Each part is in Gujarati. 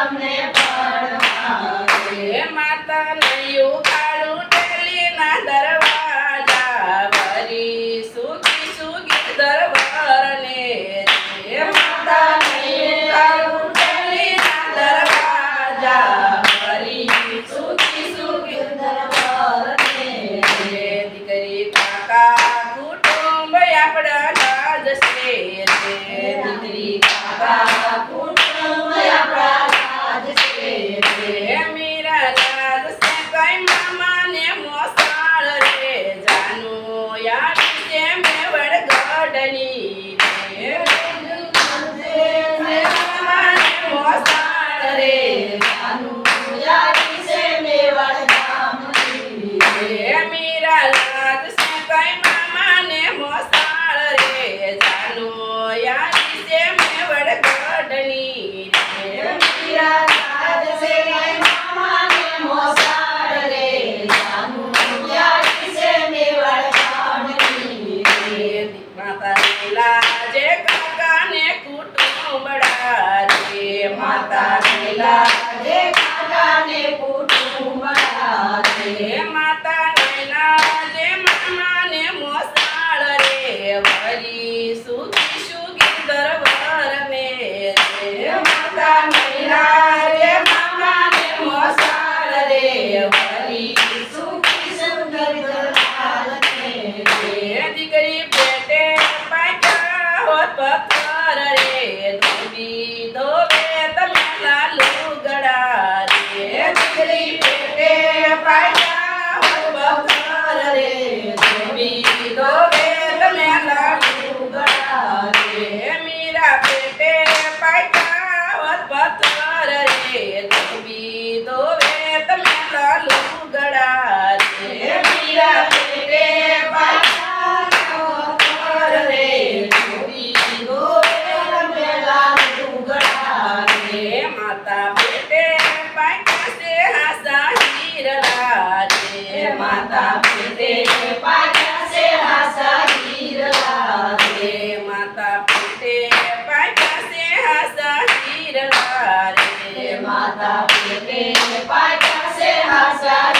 તમને માતા લયું કાળું ટેલીના દરવાજા ભરી સુખી સુખી દરબારને રે માતા લયું કાળું દરવાજા ભરી સુખી સુખી દરબારને રે દીકરી કાકા કુટુંબ આપણા નાજ દીકરી કાકા मीरा बेटे पाइका और पत्थर रे માતા પિતે પાછા સે હાસા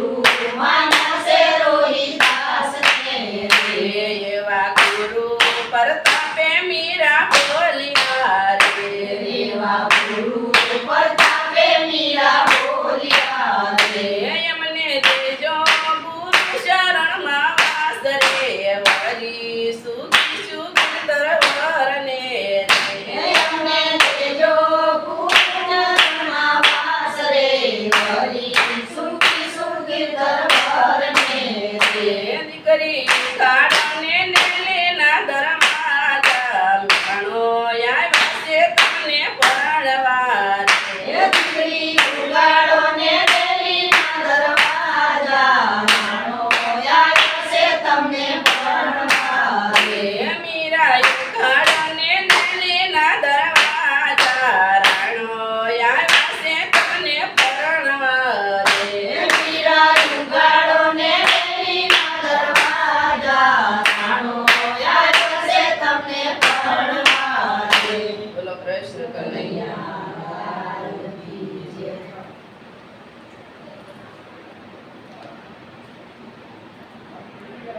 Maria é boa.